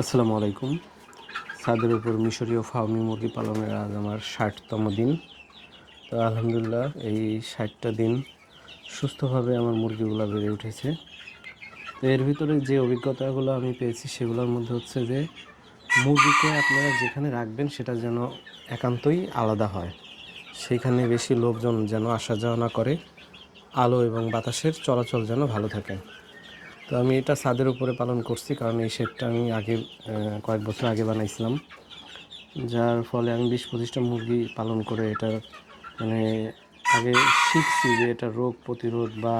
আসসালামু আলাইকুম। ছাদের উপর মিশরীয় ফার্মি মুরগি পালনের আজ আমার ষাটতম দিন। তো আলহামদুলিল্লাহ এই ষাটটা দিন সুস্থভাবে আমার মুরগিগুলো বেড়ে উঠেছে। তো এর ভিতরে যে অভিজ্ঞতাগুলো আমি পেয়েছি সেগুলোর মধ্যে হচ্ছে যে, মুরগিকে আপনারা যেখানে রাখবেন সেটা যেন একান্তই আলাদা হয়। সেখানে বেশি লোকজন যেন আসা যাওয়া না করে। আলো এবং বাতাসের চলাচল যেন ভালো থাকে। তো আমি এটা ছাদের উপরে পালন করছি, কারণ এই শেডটা আমি আগে কয়েক বছর আগে বানাইছিলাম। যার ফলে আমি বিশ পঁচিশটা মুরগি পালন করে এটা মানে আগে শিখছি যে এটা রোগ প্রতিরোধ বা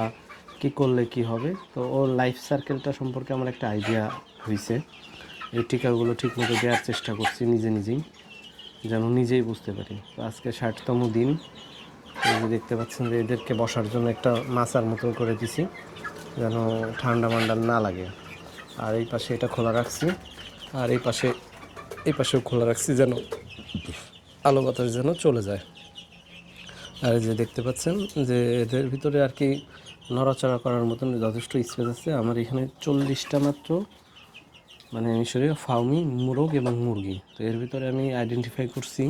কী করলে কি হবে। তো ওর লাইফ সার্কেলটা সম্পর্কে আমার একটা আইডিয়া হয়েছে এই টিকাগুলো ঠিকমতো দেওয়ার চেষ্টা করছি নিজে নিজেই, যেন নিজেই বুঝতে পারি। তো আজকে ষাটতম দিন। দেখতে পাচ্ছেন যে এদেরকে বসার জন্য একটা মাচার মতন করে দিছি। যেন ঠান্ডা মান্ডা না লাগে। আর এই পাশে এটা খোলা রাখছি। আর এই পাশে, এই পাশেও খোলা রাখছি যেন আলো বাতাস যেন চলে যায়। আর যে দেখতে পাচ্ছেন যে এদের ভিতরে আর কি নড়াচড়া করার মতন যথেষ্ট স্পেস আছে। আমার এখানে চল্লিশটা মাত্র মানে মিশরীয় ফাউমি, মোরগ এবং মুরগি। তো এর ভিতরে আমি আইডেন্টিফাই করছি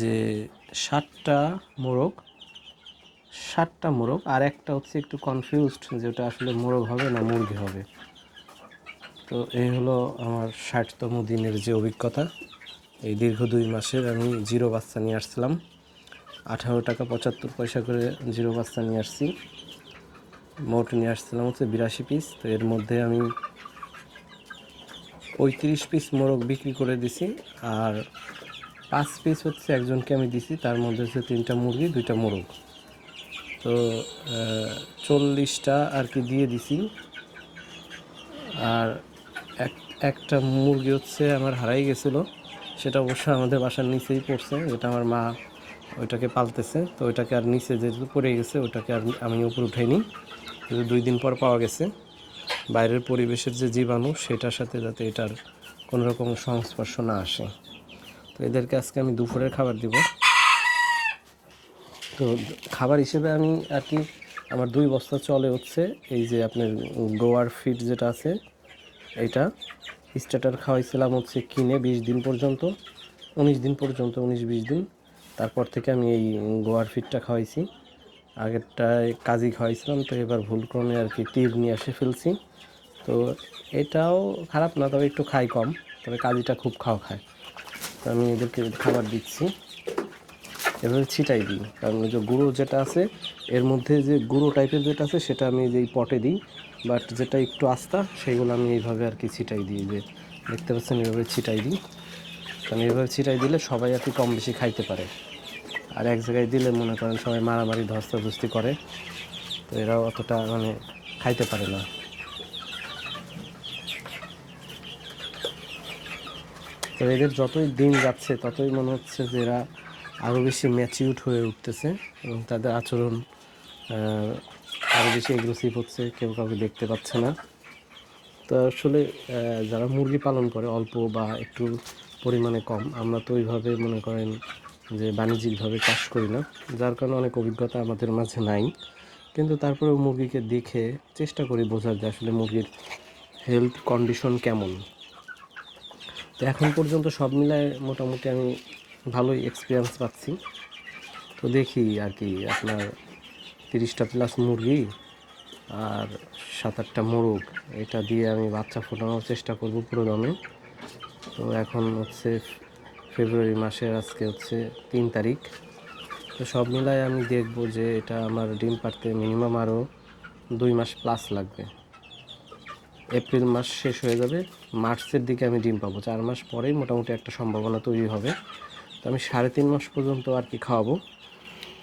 যে ষাটটা মোরগ ষাটটা মোরগ, আর একটা হচ্ছে একটু কনফিউজড যে ওটা আসলে মোরগ হবে না মুরগি হবে। তো এই হলো আমার ষাটতম দিনের যে অভিজ্ঞতা। এই দীর্ঘ দুই মাসের আমি জিরো বাচ্চা নিয়ে আসছিলাম। আঠারো টাকা পঁচাত্তর পয়সা করে জিরো বাচ্চা নিয়ে আসছি। মোট নিয়ে আসছিলাম হচ্ছে বিরাশি পিস তো এর মধ্যে আমি পঁয়ত্রিশ পিস মোরগ বিক্রি করে দিছি, আর পাঁচ পিস হচ্ছে একজনকে আমি দিছি, তার মধ্যে হচ্ছে তিনটা মুরগি, দুইটা মোরগ। তো চল্লিশটা আর কি দিয়ে দিছি। আর এক, একটা মুরগি হচ্ছে আমার হারাই গেছিল। সেটা অবশ্য আমাদের বাসার নিচেই পড়ছে, যেটা আমার মা ওইটাকে পালতেছে। তো ওইটাকে আর নিচে যেহেতু পড়ে গেছে, ওইটাকে আর আমি উপরে উঠাইনি কিন্তু দুই দিন পর পাওয়া গেছে। বাইরের পরিবেশের যে জীবাণু, সেটার সাথে যাতে এটার কোনো রকম সংস্পর্শ না আসে। তো এদেরকে আজকে আমি দুপুরের খাবার দিব। তো খাবার হিসেবে আমি আর কি আমার দুই বস্তা চলে হচ্ছে, এই যে আপনার গোয়ার ফিড যেটা আছে, এইটা। স্টার্টার খাওয়াইছিলাম হচ্ছে কিনে বিশ দিন পর্যন্ত, উনিশ দিন পর্যন্ত, উনিশ বিশ দিন। তারপর থেকে আমি এই গোয়ার ফিডটা খাওয়াইছি। আগেরটায় কাজই খাওয়াইছিলাম, তো এবার ভুলক্রমে আর কি তীর নিয়ে এসে ফেলছি। তো এটাও খারাপ না, তবে একটু খাই কম, তবে কাজিটা খুব খাওয়া খায়। তো আমি এদেরকে খাবার দিচ্ছি। এভাবে ছিটাই দিই। কারণ ওই যে গুঁড়ো যেটা আছে, এর মধ্যে যে গুঁড়ো টাইপের যেটা আছে, সেটা আমি যেই পটে দিই। বাট যেটা একটু আস্তা, সেইগুলো আমি এইভাবে আর কি ছিটাই দিই, যে দেখতে পাচ্ছেন এইভাবে ছিটাই দিই। কারণ এইভাবে ছিটাই দিলে সবাই আর কি কম বেশি খাইতে পারে। আর এক জায়গায় দিলে মনে করেন সবাই মারামারি, ধস্তাধস্তি করে, তো এরাও অতটা মানে খাইতে পারে না। তো এদের যতই দিন যাচ্ছে, ততই মনে হচ্ছে যে এরা বেশি ম্যাচিউড হয়ে উঠতেছে এবং তাদের আচরণ আরও বেশি এগ্রেসিভ হচ্ছে, কেউ কাউকে দেখতে পাচ্ছে না। তো আসলে যারা মুরগি পালন করে অল্প বা একটু পরিমাণে কম, আমরা তো ওইভাবে মনে করেন যে বাণিজ্যিকভাবে চাষ করি না। যার কারণে অনেক অভিজ্ঞতা আমাদের মাঝে নাই। কিন্তু তারপরেও মুরগিকে দেখে চেষ্টা করি বোঝার যে আসলে মুরগির হেলথ কন্ডিশন কেমন। তো এখন পর্যন্ত সব মিলায় মোটামুটি আমি ভালোই এক্সপিরিয়েন্স পাচ্ছি। তো দেখি আর কি, আপনার তিরিশটা প্লাস মুরগি আর সাত আটটা মোরগ, এটা দিয়ে আমি বাচ্চা ফোটানোর চেষ্টা করব পুরো দমে। তো এখন হচ্ছে ফেব্রুয়ারি মাসের আজকে হচ্ছে তিন তারিখ। তো সব মিলায় আমি দেখব যে এটা আমার ডিম পাড়তে মিনিমাম আরও দুই মাস প্লাস লাগবে। এপ্রিল মাস শেষ হয়ে যাবে, মার্চের দিকে আমি ডিম পাবো। চার মাস পরেই মোটামুটি একটা সম্ভাবনা তৈরি হবে। তো আমি সাড়ে তিন মাস পর্যন্ত আর কি খাওয়াবো।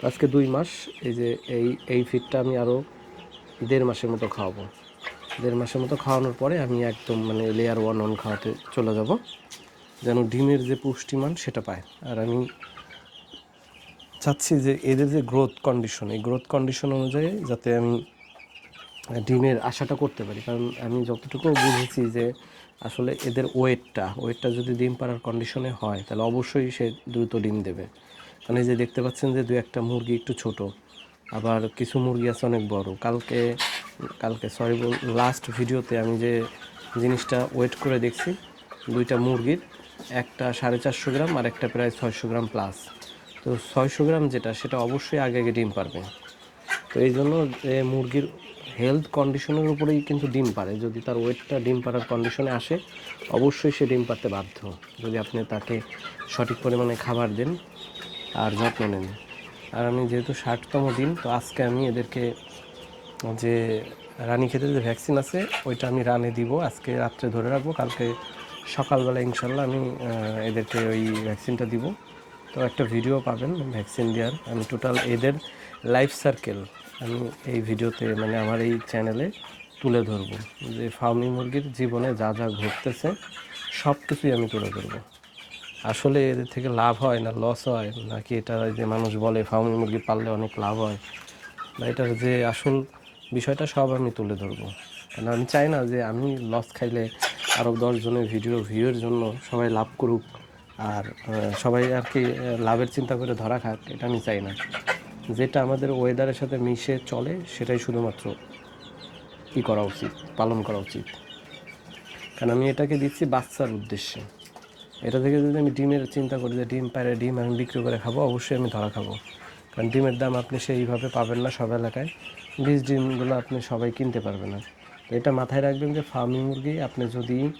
আজকে দুই মাস, এই যে এই এই ফিডটা আমি আরও দেড় মাসের মতো খাওয়াবো। দেড় মাসের মতো খাওয়ানোর পরে আমি একদম মানে লেয়ার ওয়ান ওয়ান খাওয়াতে চলে যাব। যেন ডিমের যে পুষ্টিমান সেটা পায়। আর আমি চাচ্ছি যে এদের যে গ্রোথ কন্ডিশন এই গ্রোথ কন্ডিশন অনুযায়ী যাতে আমি ডিমের আশাটা করতে পারি। কারণ আমি যতটুকু বুঝেছি যে আসলে এদের ওয়েটটা ওয়েটটা যদি ডিম পাড়ার কন্ডিশনে হয়, তাহলে অবশ্যই সে দ্রুত ডিম দেবে। কারণ এই যে দেখতে পাচ্ছেন যে দু একটা মুরগি একটু ছোট, আবার কিছু মুরগি আছে অনেক বড়। কালকে কালকে সরি লাস্ট ভিডিওতে আমি যে জিনিসটা ওয়েট করে দেখছি, দুইটা মুরগির, একটা সাড়ে চারশো গ্রাম আর একটা প্রায় ছয়শো গ্রাম প্লাস তো ছয়শো গ্রাম যেটা, সেটা অবশ্যই আগে আগে ডিম পারবে। তো এই জন্য মুরগির হেলথ কন্ডিশনের উপরেই কিন্তু ডিম পারে যদি তার ওয়েটটা ডিম পাড়ার কন্ডিশনে আসে, অবশ্যই সে ডিম পারতে বাধ্য। যদি আপনি তাকে সঠিক পরিমাণে খাবার দেন আর যত্ন নেন। আর আমি যেহেতু ষাটতম দিন, তো আজকে আমি এদেরকে যে রানী খেতে যে ভ্যাকসিন আছে, ওইটা আমি রানে দিব। আজকে রাত্রে ধরে রাখব, কালকে সকালবেলা ইনশাল্লাহ আমি এদেরকে ওই ভ্যাকসিনটা দিব। তো একটা ভিডিও পাবেন ভ্যাকসিন দেওয়ার। আমি টোটাল এদের লাইফ সার্কেল আমি এই ভিডিওতে মানে আমার এই চ্যানেলে তুলে ধরবো যে ফার্মি মুরগির জীবনে যা যা ঘটতেছে, সব কিছুই আমি তুলে ধরবো। আসলে এদের থেকে লাভ হয় না লস হয়? নাকি এটা যে মানুষ বলে ফার্মি মুরগি পাললে অনেক লাভ হয়? বা এটার যে আসল বিষয়টা সব আমি তুলে ধরবো। কারণ আমি চাই না যে আমি লস খাইলে আরও দশজনের ভিডিও ভিউয়ের জন্য সবাই লাভ করুক। আর সবাই আর কি লাভের চিন্তা করে ধরা খাক, এটা আমি চাই না। যেটা আমাদের ওয়েদারের সাথে মিশে চলে, সেটাই শুধুমাত্র ই করা উচিত, পালন করা উচিত। কারণ আমি এটাকে দিচ্ছি বাচ্চার উদ্দেশ্যে। এটা থেকে যদি আমি ডিমের চিন্তা করি যে ডিম পারে ডিম আমি বিক্রি করে খাব, অবশ্যই আমি ধরা খাব। কারণ ডিমের দাম আপনি সেইভাবে পাবেন না সব এলাকায়। বীজ ডিমগুলো আপনি সবাই কিনতে পারবে না। এটা মাথায় রাখবেন যে ফার্মিং মুরগি আপনি যদি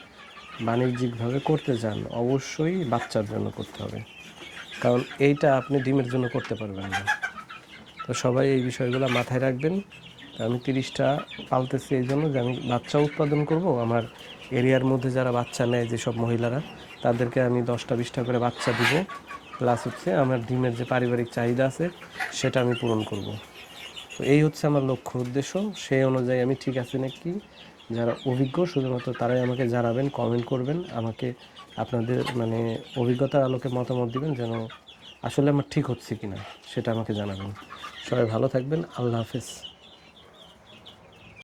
বাণিজ্যিকভাবে করতে চান অবশ্যই বাচ্চার জন্য করতে হবে। কারণ এইটা আপনি ডিমের জন্য করতে পারবেন না। তো সবাই এই বিষয়গুলো মাথায় রাখবেন। আমি তিরিশটা পালতেছি এই জন্য যে আমি বাচ্চা উৎপাদন করব। আমার এরিয়ার মধ্যে যারা বাচ্চা নেয় যেসব মহিলারা, তাদেরকে আমি দশটা, বিশটা করে বাচ্চা দিব। প্লাস হচ্ছে আমার ডিমের যে পারিবারিক চাহিদা আছে, সেটা আমি পূরণ করব। তো এই হচ্ছে আমার লক্ষ্য উদ্দেশ্য। সেই অনুযায়ী আমি ঠিক আছে নাকি? যারা অভিজ্ঞ, শুধুমাত্র তারাই আমাকে জানাবেন কমেন্ট করবেন, আমাকে আপনাদের মানে অভিজ্ঞতার আলোকে মতামত দিবেন যেন আসলে আমার ঠিক হচ্ছে কিনা সেটা আমাকে জানাবেন। সবাই ভালো থাকবেন আল্লাহ হাফেজ।